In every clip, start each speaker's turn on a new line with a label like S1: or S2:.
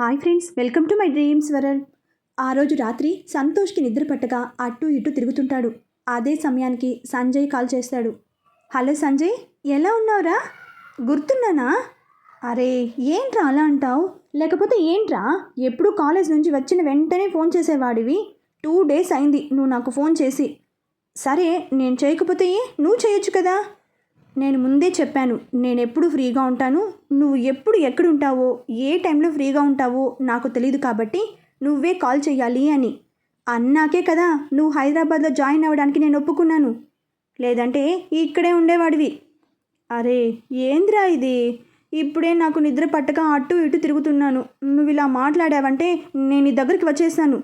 S1: Hi friends welcome to my dreams world. ఆ రోజు రాత్రి సంతోష్కి నిద్ర పట్టగా అటు ఇటు తిరుగుతుంటాడు. అదే సమయానికి సంజయ్ కాల్ చేస్తాడు. హలో సంజయ్ ఎలా ఉన్నావురా? గుర్తున్నానా? అరే ఏంట్రా అలా అంటావు? లేకపోతే ఏంట్రా? ఎప్పుడు కాలేజ్ నుంచి వచ్చిన వెంటనే ఫోన్ చేసేవాడివి. టూ డేస్ అయింది నువ్వు నాకు ఫోన్ చేసి. సరే నేను చేయకపోతే ఏ? నువ్వు చేయొచ్చు కదా? నేను ముందే చెప్పాను నేను ఎప్పుడు ఫ్రీగా ఉంటాను నువ్వు ఎప్పుడు ఎక్కడుంటావో ఏ టైంలో ఫ్రీగా ఉంటావో నాకు తెలియదు కాబట్టి నువ్వే కాల్ చేయాలి అని. అన్నాకే కదా నువ్వు హైదరాబాద్లో జాయిన్ అవ్వడానికి నేను ఒప్పుకున్నాను. లేదంటే ఇక్కడే ఉండేవాడివి. అరే ఏంద్రా ఇది? ఇప్పుడే నాకు నిద్ర పట్టక అటు ఇటు తిరుగుతున్నాను. నువ్వు ఇలా మాట్లాడావంటే నేను నీ దగ్గరికి వచ్చేసాను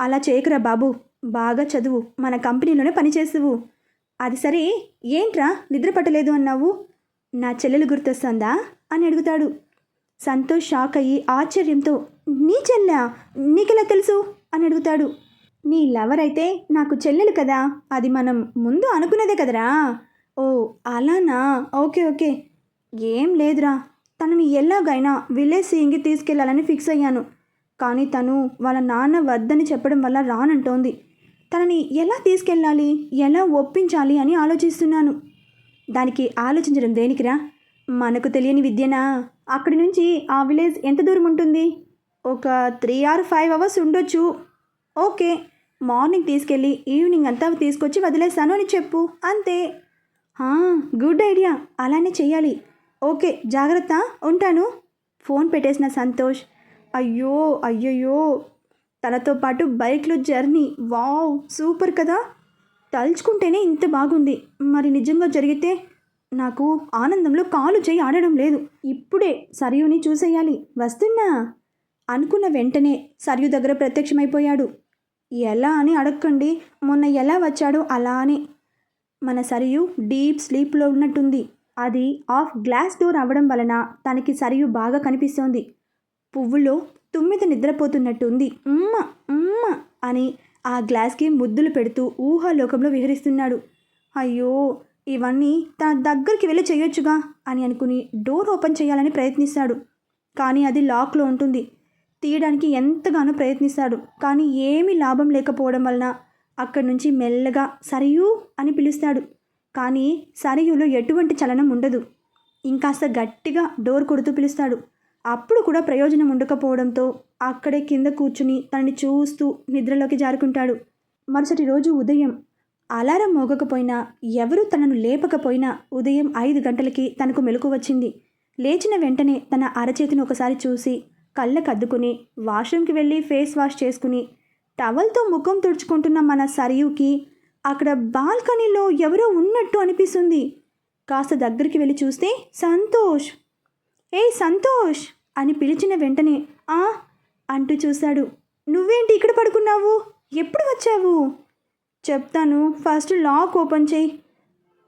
S1: అలా చేయకురా బాబు. బాగా చదువు. మన కంపెనీలోనే పనిచేస్తువు. అది సరే ఏంట్రా నిద్ర పట్టలేదు అన్నావు? నా చెల్లెలు గుర్తొస్తుందా? అని అడుగుతాడు. సంతోష్ షాక్ అయ్యి ఆశ్చర్యంతో నీ చెల్లె? నీకెలా తెలుసు? అని అడుగుతాడు. నీ లవర్ అయితే నాకు చెల్లెలు కదా అది మనం ముందు అనుకునేదే కదరా? ఓ అలానా? Okay okay. ఏం లేదురా తనని ఎలాగైనా విలేజ్ సీయింగ్కి తీసుకెళ్ళాలని ఫిక్స్ అయ్యాను. కానీ తను వాళ్ళ నాన్న వద్దని చెప్పడం వల్ల రానంటోంది. తనని ఎలా తీసుకెళ్ళాలి? ఎలా ఒప్పించాలి అని ఆలోచిస్తున్నాను. దానికి ఆలోచించడం దేనికిరా? మనకు తెలియని విద్యనా? అక్కడి నుంచి ఆ విలేజ్ ఎంత దూరం ఉంటుంది? ఒక త్రీ ఆర్ ఫైవ్ అవర్స్ ఉండొచ్చు. ఓకే మార్నింగ్ తీసుకెళ్ళి ఈవినింగ్ అంతా తీసుకొచ్చి వదిలేస్తాను అని చెప్పు. అంతే. Good idea. అలానే చేయాలి ఓకే జాగ్రత్త. ఉంటాను. ఫోన్ పెట్టేసిన సంతోష్. అయ్యో అయ్యయ్యో. తనతో పాటు బైక్లో జర్నీ. వావ్ సూపర్ కదా. తలుచుకుంటేనే ఇంత బాగుంది. మరి నిజంగా జరిగితే నాకు ఆనందంలో కాలు చేయి ఆడడం లేదు. ఇప్పుడే సరయుని చూసేయాలి. వస్తున్నా? అనుకున్న వెంటనే సరియు దగ్గర ప్రత్యక్షమైపోయాడు. ఎలా అని అడగండి మొన్న ఎలా వచ్చాడో అలా అని మన సరియు డీప్ స్లీప్లో ఉన్నట్టుంది. అది ఆఫ్ గ్లాస్ డోర్ అవ్వడం వలన తనకి సరియు బాగా కనిపిస్తోంది. పువ్వులో తుమ్మిద నిద్రపోతున్నట్టుంది. ఉమ్మ ఉమ్మ అని ఆ గ్లాస్కి ముద్దులు పెడుతూ ఊహాలోకంలో విహరిస్తున్నాడు. అయ్యో ఇవన్నీ తన దగ్గరికి వెళ్ళి చేయొచ్చుగా అని అనుకుని డోర్ ఓపెన్ చేయాలని ప్రయత్నిస్తాడు. కానీ అది లాక్లో ఉంటుంది. తీయడానికి ఎంతగానో ప్రయత్నిస్తాడు. కానీ ఏమీ లాభం లేకపోవడం వలన అక్కడి నుంచి మెల్లగా సరియూ అని పిలుస్తాడు. కానీ సరియులో ఎటువంటి చలనం ఉండదు. ఇంకాస్త గట్టిగా డోర్ కొడుతూ పిలుస్తాడు. అప్పుడు కూడా ప్రయోజనం ఉండకపోవడంతో అక్కడే కింద కూర్చుని తనని చూస్తూ నిద్రలోకి జారుకుంటాడు. మరుసటి రోజు ఉదయం అలారం మోగకపోయినా ఎవరూ తనను లేపకపోయినా ఉదయం ఐదు గంటలకి తనకు మెలకు వచ్చింది. లేచిన వెంటనే తన అరచేతిని ఒకసారి చూసి కళ్ళకద్దుకుని వాష్రూమ్కి వెళ్ళి ఫేస్ వాష్ చేసుకుని టవల్తో ముఖం తుడుచుకుంటున్న మన సరియుకి అక్కడ బాల్కనీలో ఎవరో ఉన్నట్టు అనిపిస్తుంది. కాస్త దగ్గరికి వెళ్ళి చూస్తే సంతోష్ ఏ సంతోష్! అని పిలిచిన వెంటనే ఆ! అంటూ చూశాడు. నువ్వేంటి ఇక్కడ పడుకున్నావు? ఎప్పుడు వచ్చావు? చెప్తాను. ఫస్ట్ లాక్ ఓపెన్ చేయి.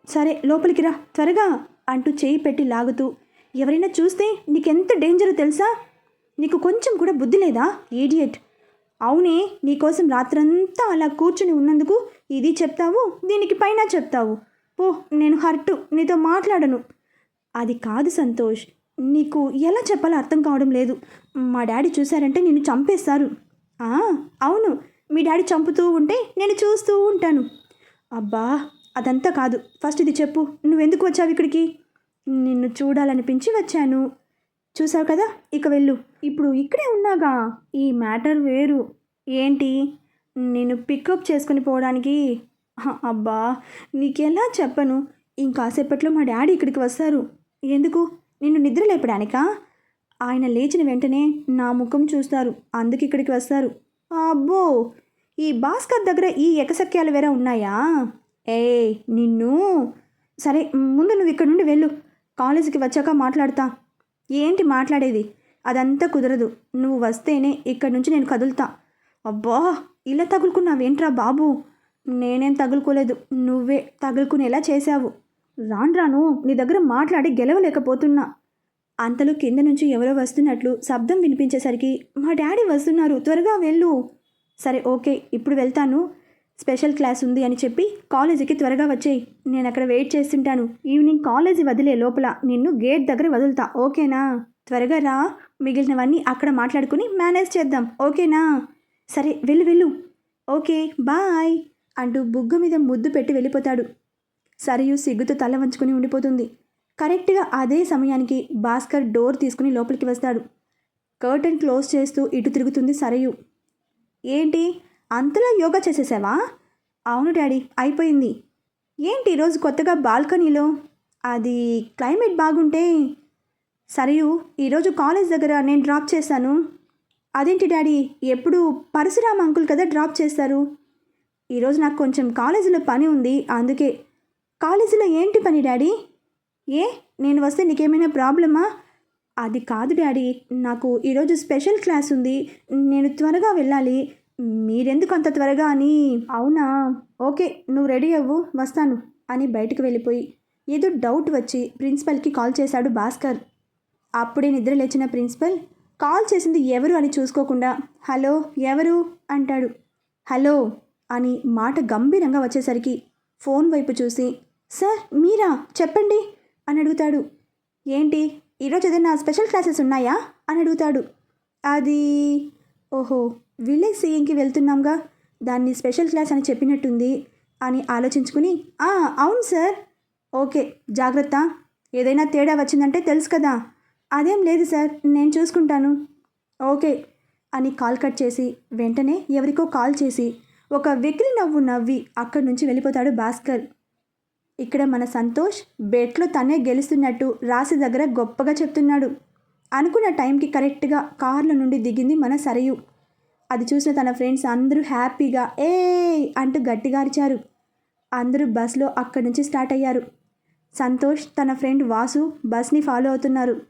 S1: సరే లోపలికి రా. త్వరగా! అంటూ చేయి పెట్టి లాగుతూ ఎవరైనా చూస్తే నీకెంత డేంజరో తెలుసా? నీకు కొంచెం కూడా బుద్ధి లేదా ఈడియట్ అవునే నీకోసం రాత్రంతా అలా కూర్చుని ఉన్నందుకు ఇది చెప్తావు దీనికి పైన చెప్తావు. ఓ నేను హర్టు. నీతో మాట్లాడను. అది కాదు సంతోష్. నీకు ఎలా చెప్పాలో అర్థం కావడం లేదు. మా డాడీ చూశారంటే నిన్ను చంపేస్తారు. అవును. మీ డాడీ చంపుతూ ఉంటే నేను చూస్తూ ఉంటాను. అబ్బా అదంతా కాదు. ఫస్ట్ ఇది చెప్పు. నువ్వెందుకు వచ్చావు ఇక్కడికి? నిన్ను చూడాలనిపించి వచ్చాను. చూసావు కదా? ఇక వెళ్ళు. ఇప్పుడు ఇక్కడే ఉన్నాగా. ఈ మ్యాటర్ వేరు. ఏంటి? నేను పికప్ చేసుకుని పోవడానికి? అబ్బా నీకెలా చెప్పను? ఇంకాసేపట్లో మా డాడీ ఇక్కడికి వస్తారు. ఎందుకు? నిన్ను నిద్ర లేపడానికా? ఆయన లేచిన వెంటనే నా ముఖం చూస్తారు. అందుకు ఇక్కడికి వస్తారు. అబ్బో! ఈ భాస్కర్ దగ్గర ఈ ఎకసక్యాలు వేరే ఉన్నాయా? ఏ నిన్ను! సరే ముందు నువ్వు ఇక్కడ నుండి వెళ్ళు. కాలేజీకి వచ్చాక మాట్లాడతా. ఏంటి మాట్లాడేది? అదంతా కుదరదు. నువ్వు వస్తేనే ఇక్కడి నుంచి నేను కదులుతా. అబ్బా! ఇలా తగులుకున్నావేంట్రా బాబు? నేనేం తగులుకోలేదు. నువ్వే తగులుకునేలా చేశావు. రాను రాను నీ దగ్గర మాట్లాడి గెలవలేకపోతున్నా. అంతలో కింద నుంచి ఎవరో వస్తున్నట్లు శబ్దం వినిపించేసరికి మా డాడీ వస్తున్నారు త్వరగా వెళ్ళు. సరే ఓకే ఇప్పుడు వెళ్తాను. స్పెషల్ క్లాస్ ఉంది అని చెప్పి కాలేజీకి త్వరగా వచ్చేయి. నేను అక్కడ వెయిట్ చేస్తుంటాను. ఈవినింగ్ కాలేజీ వదిలే లోపల నిన్ను గేట్ దగ్గర వదులుతా ఓకేనా? త్వరగా రా. మిగిలినవన్నీ అక్కడ మాట్లాడుకుని మేనేజ్ చేద్దాం ఓకేనా? సరే వెళ్ళు వెళ్ళు. ఓకే బాయ్ అంటూ బుగ్గ మీద ముద్దు పెట్టి వెళ్ళిపోతాడు. సరియు సిగ్గుతో తల వంచుకొని ఉండిపోతుంది. కరెక్ట్గా అదే సమయానికి భాస్కర్ డోర్ తీసుకుని లోపలికి వస్తాడు. కర్టన్ క్లోజ్ చేస్తూ ఇటు తిరుగుతుంది సరయు. ఏంటి? అంతలా యోగా చేసేసావా? అవును డాడీ అయిపోయింది. ఏంటి ఈరోజు కొత్తగా బాల్కనీలో? అది క్లైమేట్ బాగుంటే? సరియు ఈరోజు కాలేజ్ దగ్గర నేను డ్రాప్ చేశాను. అదేంటి డాడీ ఎప్పుడు పరశురామ్ అంకుల్ కదా డ్రాప్ చేస్తారు? ఈరోజు నాకు కొంచెం కాలేజీలో పని ఉంది అందుకే కాలేజీలో ఏంటి పని డాడీ? ఏ నేను వస్తే నీకేమైనా ప్రాబ్లమా? అది కాదు డాడీ. నాకు ఈరోజు స్పెషల్ క్లాస్ ఉంది. నేను త్వరగా వెళ్ళాలి. మీరెందుకు అంత త్వరగా అని? అవునా? ఓకే నువ్వు రెడీ అవ్వు వస్తాను అని బయటకు వెళ్ళిపోయి ఏదో డౌట్ వచ్చి ప్రిన్సిపల్కి కాల్ చేశాడు భాస్కర్. అప్పుడే నిద్ర లేచిన ప్రిన్సిపల్ కాల్ చేసింది ఎవరు అని చూసుకోకుండా హలో ఎవరు? అంటాడు. హలో అని మాట గంభీరంగా వచ్చేసరికి ఫోన్ వైపు చూసి సార్ మీరా? చెప్పండి. అని అడుగుతాడు. ఏంటి? ఈరోజు ఏదైనా స్పెషల్ క్లాసెస్ ఉన్నాయా? అని అడుగుతాడు. అది ఓహో విలేజ్ సీయింగ్కి వెళ్తున్నాంగా. దాన్ని స్పెషల్ క్లాస్ అని చెప్పినట్టుంది అని ఆలోచించుకుని అవును సార్. ఓకే జాగ్రత్త. ఏదైనా తేడా వచ్చిందంటే తెలుసు కదా. అదేం లేదు సార్ నేను చూసుకుంటాను. ఓకే అని కాల్ కట్ చేసి వెంటనే ఎవరికో కాల్ చేసి ఒక వెకిలి నవ్వు నవ్వి అక్కడి నుంచి వెళ్ళిపోతాడు భాస్కర్. ఇక్కడ మన సంతోష్ బెట్లో తనే గెలుస్తున్నట్టు రాశి దగ్గర గొప్పగా చెప్తున్నాడు. అనుకున్న టైంకి కరెక్ట్గా కార్ల నుండి దిగింది మన సరయు. అది చూసిన తన ఫ్రెండ్స్ అందరూ హ్యాపీగా ఏ అంటూ గట్టిగా అరిచారు అందరూ బస్లో అక్కడి నుంచి స్టార్ట్ అయ్యారు. సంతోష్ తన ఫ్రెండ్ వాసు బస్ని ఫాలో అవుతున్నారు.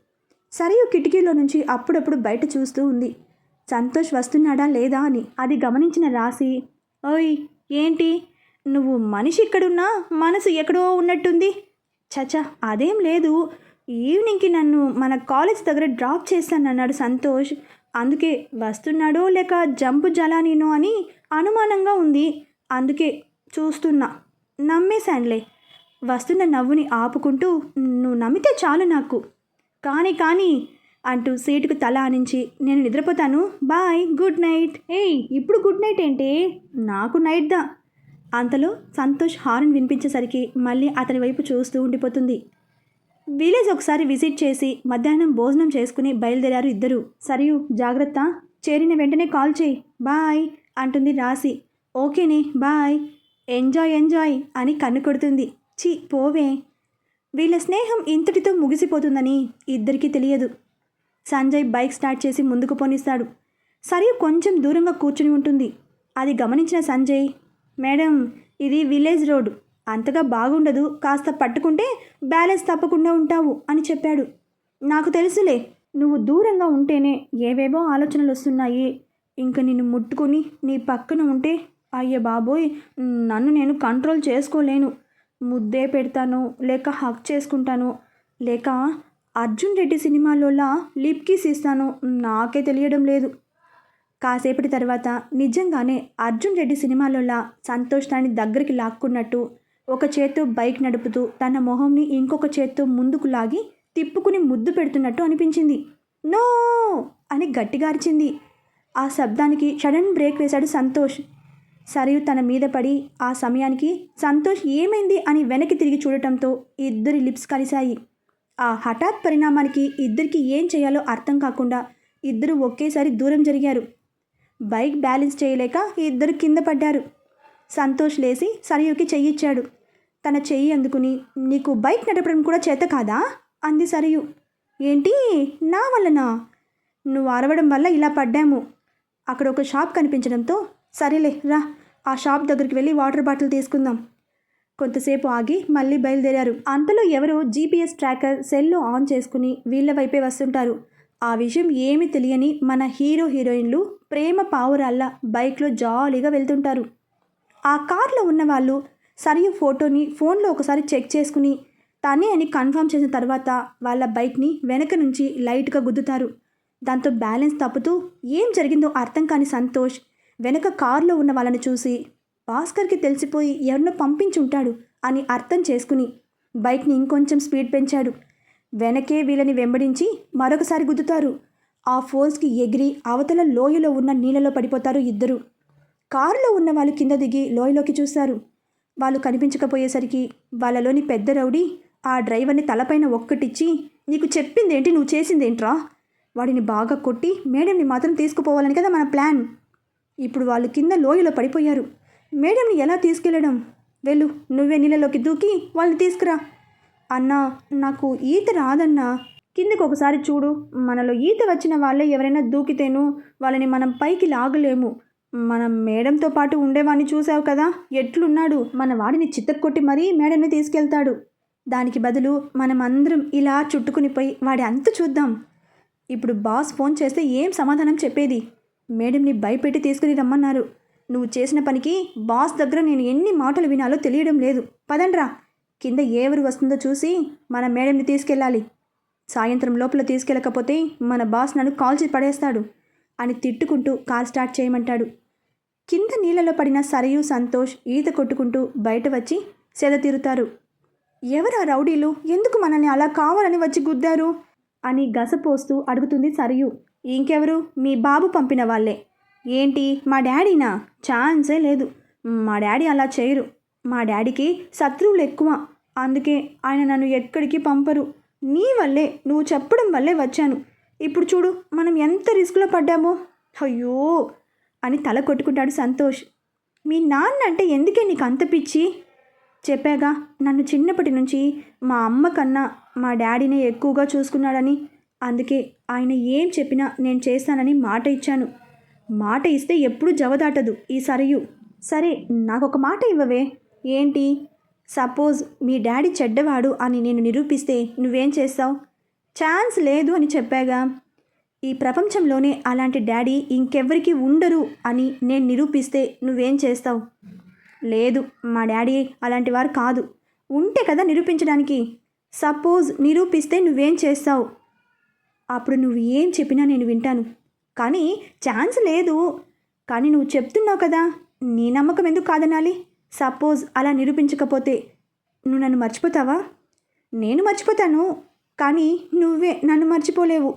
S1: సరియు కిటికీలో నుంచి అప్పుడప్పుడు బయట చూస్తూ ఉంది. సంతోష్ వస్తున్నాడా లేదా అని అది గమనించిన రాసి ఓయ్ ఏంటి? నువ్వు మనిషి ఇక్కడున్నా మనసు ఎక్కడో ఉన్నట్టుంది. చచా అదేం లేదు. ఈవినింగ్కి నన్ను మన కాలేజ్ దగ్గర డ్రాప్ చేస్తానన్నాడు సంతోష్. అందుకే వస్తున్నాడో లేక జంపు జలానీనో అని అనుమానంగా ఉంది. అందుకే చూస్తున్నా. నమ్మేశానులే. వస్తున్న నవ్వుని ఆపుకుంటూ నువ్వు నమ్మితే చాలు నాకు. కానీ కానీ అంటూ సీటుకు తల ఆనించి నేను నిద్రపోతాను. Bye good night. ఏయ్ ఇప్పుడు గుడ్ నైట్ ఏంటి? నాకు నైట్ దా. అంతలో సంతోష్ హార్న్ వినిపించేసరికి మళ్ళీ అతని వైపు చూస్తూ ఉండిపోతుంది. విలేజ్ ఒకసారి విజిట్ చేసి మధ్యాహ్నం భోజనం చేసుకుని బయలుదేరారు ఇద్దరు. సరియు జాగ్రత్త. చేరిన వెంటనే కాల్ చేయి. బాయ్ అంటుంది రాసి ఓకేనే బాయ్. ఎంజాయ్ ఎంజాయ్ అని కన్ను కొడుతుంది. చి పోవే. వీళ్ళ స్నేహం ఇంతటితో ముగిసిపోతుందని ఇద్దరికీ తెలియదు. సంజయ్ బైక్ స్టార్ట్ చేసి ముందుకు పోనిస్తాడు. సరియు కొంచెం దూరంగా కూర్చుని ఉంటుంది. అది గమనించిన సంజయ్ మేడం ఇది విలేజ్ రోడ్ అంతగా బాగుండదు. కాస్త పట్టుకుంటే బ్యాలెన్స్ తప్పకుండా ఉంటావు అని చెప్పాడు. నాకు తెలుసులే నువ్వు దూరంగా ఉంటేనే ఏవేవో ఆలోచనలు వస్తున్నాయి ఇంక నిన్ను ముట్టుకొని నీ పక్కన ఉంటే అయ్య బాబోయ్ నన్ను నేను కంట్రోల్ చేసుకోలేను. ముద్దే పెడతాను లేక హక్ చేసుకుంటాను లేక అర్జున్ రెడ్డి సినిమాలోలా లిప్ కిస్ ఇస్తాను. నాకే తెలియడం లేదు. కాసేపటి తర్వాత నిజంగానే అర్జున్ రెడ్డి సినిమాలోలా సంతోష్ దాన్ని దగ్గరికి లాక్కున్నట్టు ఒక చేత్తో బైక్ నడుపుతూ తన మొహంని ఇంకొక చేత్తో ముందుకు లాగి తిప్పుకుని ముద్దు పెడుతున్నట్టు అనిపించింది. నో! అని గట్టిగా అరిచింది ఆ శబ్దానికి సడన్ బ్రేక్ వేశాడు సంతోష్. సరియు తన మీద పడి ఆ సమయానికి సంతోష్ ఏమైంది అని వెనక్కి తిరిగి చూడటంతో ఇద్దరి లిప్స్ కలిశాయి. ఆ హఠాత్ పరిణామానికి ఇద్దరికి ఏం చేయాలో అర్థం కాకుండా ఇద్దరు ఒకేసారి దూరం జరిగారు. బైక్ బ్యాలెన్స్ చేయలేక ఇద్దరు కింద పడ్డారు. సంతోష్ లేచి సరయుకి చెయ్యిచ్చాడు. తన చెయ్యి అందుకుని నీకు బైక్ నడపడం కూడా చేత కాదా? అంది సరియు. ఏంటి? నా వల్లనా? నువ్వు అరవడం వల్ల ఇలా పడ్డాము. అక్కడ ఒక షాప్ కనిపించడంతో సరేలే రా. ఆ షాప్ దగ్గరికి వెళ్ళి వాటర్ బాటిల్ తీసుకుందాం. కొంతసేపు ఆగి మళ్ళీ బయలుదేరారు. అంతలో ఎవరో జీపీఎస్ ట్రాకర్ సెల్లో ఆన్ చేసుకుని వీళ్ళ వైపే వస్తుంటారు. ఆ విషయం ఏమి తెలియని మన హీరో హీరోయిన్లు ప్రేమ పావురాల్లా బైక్లో జాలీగా వెళ్తుంటారు. ఆ కార్లో ఉన్న వాళ్ళు సరియు ఫోటోని ఫోన్లో ఒకసారి చెక్ చేసుకుని తనే అని కన్ఫర్మ్ చేసిన తర్వాత వాళ్ళ బైక్ని వెనక నుంచి లైట్గా గుద్దుతారు. దాంతో బ్యాలెన్స్ తప్పుతూ ఏం జరిగిందో అర్థం కాని సంతోష్ వెనక కారులో ఉన్న వాళ్ళని చూసి భాస్కర్కి తెలిసిపోయి ఎవరినో పంపించుంటాడు అని అర్థం చేసుకుని బైక్ని ఇంకొంచెం స్పీడ్ పెంచాడు. వెనకే వీళ్ళని వెంబడించి మరొకసారి గుద్దుతారు. ఆ ఫోన్స్కి ఎగిరి అవతల లోయలో ఉన్న నీళ్ళలో పడిపోతారు ఇద్దరు. కారులో ఉన్న వాళ్ళు కింద దిగి లోయలోకి చూస్తారు. వాళ్ళు కనిపించకపోయేసరికి వాళ్ళలోని పెద్ద రౌడీ ఆ డ్రైవర్ని తలపైన ఒక్కటిచ్చి నీకు చెప్పిందేంటి? నువ్వు చేసిందేంట్రా? వాడిని బాగా కొట్టి మేడంని మాత్రం తీసుకుపోవాలని కదా మన ప్లాన్. ఇప్పుడు వాళ్ళు కింద లోయలో పడిపోయారు. మేడంని ఎలా తీసుకెళ్ళడం వెళ్ళు నువ్వే నీళ్ళలోకి దూకి వాళ్ళని తీసుకురా. అన్నా నాకు ఈత రాదన్నా. కిందకి ఒకసారి చూడు. మనలో ఈత వచ్చిన వాళ్ళే ఎవరైనా దూకితేను వాళ్ళని మనం పైకి లాగలేము. మనం మేడంతో పాటు ఉండేవాడిని చూసావు కదా? ఎట్లున్నాడు? మన వాడిని చిత్తకొట్టి మరీ మేడంని తీసుకెళ్తాడు. దానికి బదులు మనం అందరం ఇలా చుట్టుకుని పోయి వాడి అంత చూద్దాం. ఇప్పుడు బాస్ ఫోన్ చేస్తే ఏం సమాధానం చెప్పేది? మేడంని భయపెట్టి తీసుకుని రమ్మన్నారు. నువ్వు చేసిన పనికి బాస్ దగ్గర నేను ఎన్ని మాటలు వినాలో తెలియడం లేదు. పదండ్రా. కింద ఎవరు వస్తుందో చూసి మన మేడంని తీసుకెళ్ళాలి. సాయంత్రం లోపల తీసుకెళ్ళకపోతే మన బాస్ నన్ను కాల్చి పడేస్తాడు అని తిట్టుకుంటూ కాల్ స్టార్ట్ చేయమంటాడు. కింద నీళ్ళలో పడిన సరయు సంతోష్ ఈత కొట్టుకుంటూ బయట వచ్చి సెద తీరుతారు. ఎవరా రౌడీలు? ఎందుకు మనల్ని అలా కావాలని వచ్చి గుద్దారు? అని గసపోస్తూ అడుగుతుంది సరియు. ఇంకెవరు? మీ బాబు పంపిన వాళ్ళే. ఏంటి? మా డాడీనా? ఛాన్సే లేదు. మా డాడీ అలా చేయరు. మా డాడీకి శత్రువులు ఎక్కువ. అందుకే ఆయన నన్ను ఎక్కడికి పంపరు. నీ వల్లే నువ్వు చెప్పడం వల్లే వచ్చాను. ఇప్పుడు చూడు మనం ఎంత రిస్క్లో పడ్డామో. అయ్యో! అని తల కొట్టుకుంటాడు సంతోష్. మీ నాన్న అంటే ఎందుకే నీకు అంత పిచ్చి? చెప్పాగా నన్ను చిన్నప్పటి నుంచి మా అమ్మ కన్నా మా డాడీనే ఎక్కువగా చూసుకున్నాడని. అందుకే ఆయన ఏం చెప్పినా నేను చేస్తానని మాట ఇచ్చాను. మాట ఇస్తే ఎప్పుడూ జవదాటదు ఈ సరియు. సరే నాకు ఒక మాట ఇవ్వవే. ఏంటి? సపోజ్ మీ డాడీ చెడ్డవాడు అని నేను నిరూపిస్తే నువ్వేం చేస్తావు? ఛాన్స్ లేదు అని చెప్పాగా. ఈ ప్రపంచంలోనే అలాంటి డాడీ ఇంకెవ్వరికి ఉండరు అని నేను నిరూపిస్తే నువ్వేం చేస్తావు? లేదు మా డాడీ అలాంటి వారు కాదు. ఉంటే కదా నిరూపించడానికి. సపోజ్ నిరూపిస్తే నువ్వేం చేస్తావు? అప్పుడు నువ్వు ఏం చెప్పినా నేను వింటాను. కానీ ఛాన్స్ లేదు. కానీ నువ్వు చెప్తున్నావు కదా నీ నమ్మకం ఎందుకు కాదనాలి? సపోజ్ అలా నిరూపించకపోతే నువ్వు నన్ను మర్చిపోతావా? నేను మర్చిపోతాను కానీ నువ్వే నన్ను మర్చిపోలేవు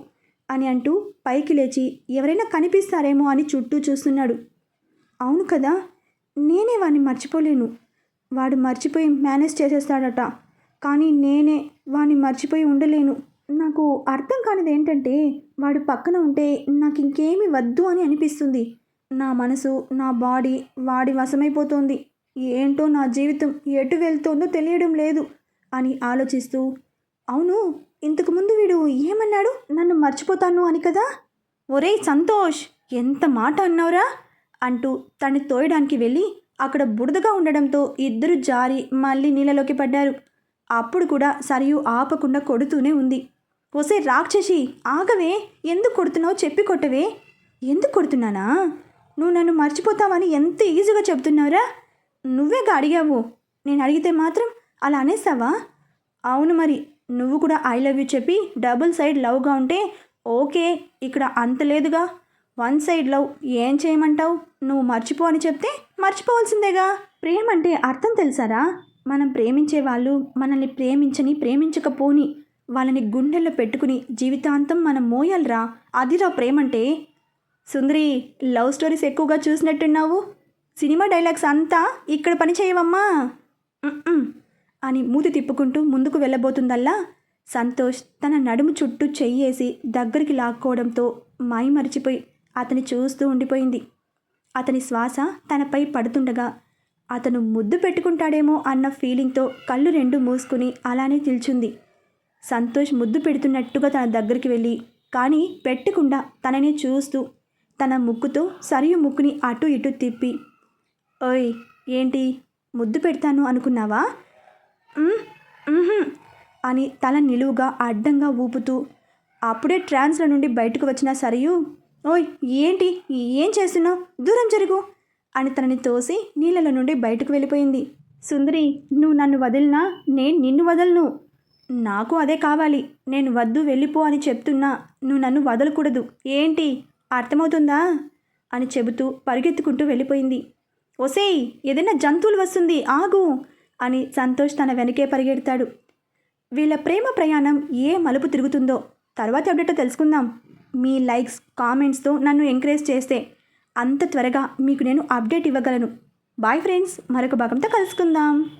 S1: అని అంటూ పైకి లేచి ఎవరైనా కనిపిస్తారేమో అని చుట్టూ చూస్తున్నాడు. అవును కదా నేనే వాడిని మర్చిపోలేను. వాడు మర్చిపోయి మేనేజ్ చేసేస్తాడట కానీ నేనే వాడిని మర్చిపోయి ఉండలేను. నాకు అర్థం కానిది ఏంటంటే వాడు పక్కన ఉంటే నాకు ఇంకేమీ వద్దు అని అనిపిస్తుంది. నా మనసు నా బాడీ వాడి వశమైపోతోంది. ఏంటో నా జీవితం ఎటు వెళ్తోందో తెలియడం లేదు అని ఆలోచిస్తూ అవును ఇంతకుముందు వీడు ఏమన్నాడు? నన్ను మర్చిపోతాను అని కదా? ఒరేయ్ సంతోష్ ఎంత మాట అన్నావురా? అంటూ తను తోయడానికి వెళ్ళి అక్కడ బురదగా ఉండడంతో ఇద్దరు జారి మళ్ళీ నీళ్ళలోకి పడ్డారు. అప్పుడు కూడా సరియు ఆపకుండా కొడుతూనే ఉంది. ఒసే రాక్షసి ఆగవే ఎందుకు కొడుతున్నావు చెప్పి కొట్టవే. ఎందుకు కొడుతున్నానా? నువ్వు నన్ను మర్చిపోతావని ఎంత ఈజీగా చెప్తున్నావురా? నువ్వేగా అడిగావు. నేను అడిగితే మాత్రం అలా అనేసావా? అవును మరి నువ్వు కూడా ఐ లవ్ యూ చెప్పి డబుల్ సైడ్ లవ్గా ఉంటే ఓకే ఇక్కడ అంత లేదుగా. వన్ సైడ్ లవ్ ఏం చేయమంటావు? నువ్వు మర్చిపో అని చెప్తే మర్చిపోవాల్సిందేగా. ప్రేమ అంటే అర్థం తెలుసారా? మనం ప్రేమించే వాళ్ళు మనల్ని ప్రేమించని ప్రేమించకపోని వాళ్ళని గుండెల్లో పెట్టుకుని జీవితాంతం మనం మోయాలిరా. అదిరా ప్రేమంటే. సుందరి లవ్ స్టోరీస్ ఎక్కువగా చూసినట్టున్నావు? సినిమా డైలాగ్స్ అంతా ఇక్కడ పని చేయవమ్మా. అని మూతి తిప్పుకుంటూ ముందుకు వెళ్ళబోతుందల్లా సంతోష్ తన నడుము చుట్టూ చెయ్యేసి దగ్గరికి లాక్కోవడంతో మై మరిచిపోయి అతని చూస్తూ ఉండిపోయింది. అతని శ్వాస తనపై పడుతుండగా అతను ముద్దు పెట్టుకుంటాడేమో అన్న ఫీలింగ్తో కళ్ళు రెండు మూసుకుని అలానే నిల్చుంది. సంతోష్ ముద్దు పెడుతున్నట్టుగా తన దగ్గరికి వెళ్ళి కానీ పెట్టకుండా తనని చూస్తూ తన ముక్కుతో సరియు ముక్కుని అటు ఇటు తిప్పి ఓయ్ ఏంటి? ముద్దు పెడతాను అనుకున్నావా? అని తల నిలువుగా అడ్డంగా ఊపుతూ అప్పుడే ట్రాన్స్లో నుండి బయటకు వచ్చిన సరియు ఓయ్ ఏంటి? ఏం చేస్తున్నావు? దూరం జరుగు అని తనని తోసి నీళ్ళలో నుండి బయటకు వెళ్ళిపోయింది. సుందరి నువ్వు నన్ను వదిలినా నేను నిన్ను వదలను. నాకు అదే కావాలి. నేను వద్దు వెళ్ళిపో అని చెప్తున్నా. నువ్వు నన్ను వదలకూడదు. ఏంటి? అర్థమవుతుందా? అని చెబుతూ పరిగెత్తుకుంటూ వెళ్ళిపోయింది. ఒసేయ్ ఏదైనా జంతువులు వస్తుంది ఆగు అని సంతోష్ తన వెనకే పరిగెడతాడు. వీళ్ళ ప్రేమ ప్రయాణం ఏ మలుపు తిరుగుతుందో తర్వాత అప్డేట్ తెలుసుకుందాం. మీ లైక్స్ కామెంట్స్తో నన్ను ఎంకరేజ్ చేస్తే అంత త్వరగా మీకు నేను అప్డేట్ ఇవ్వగలను. బాయ్ ఫ్రెండ్స్ మరొక భాగంతో కలుసుకుందాం.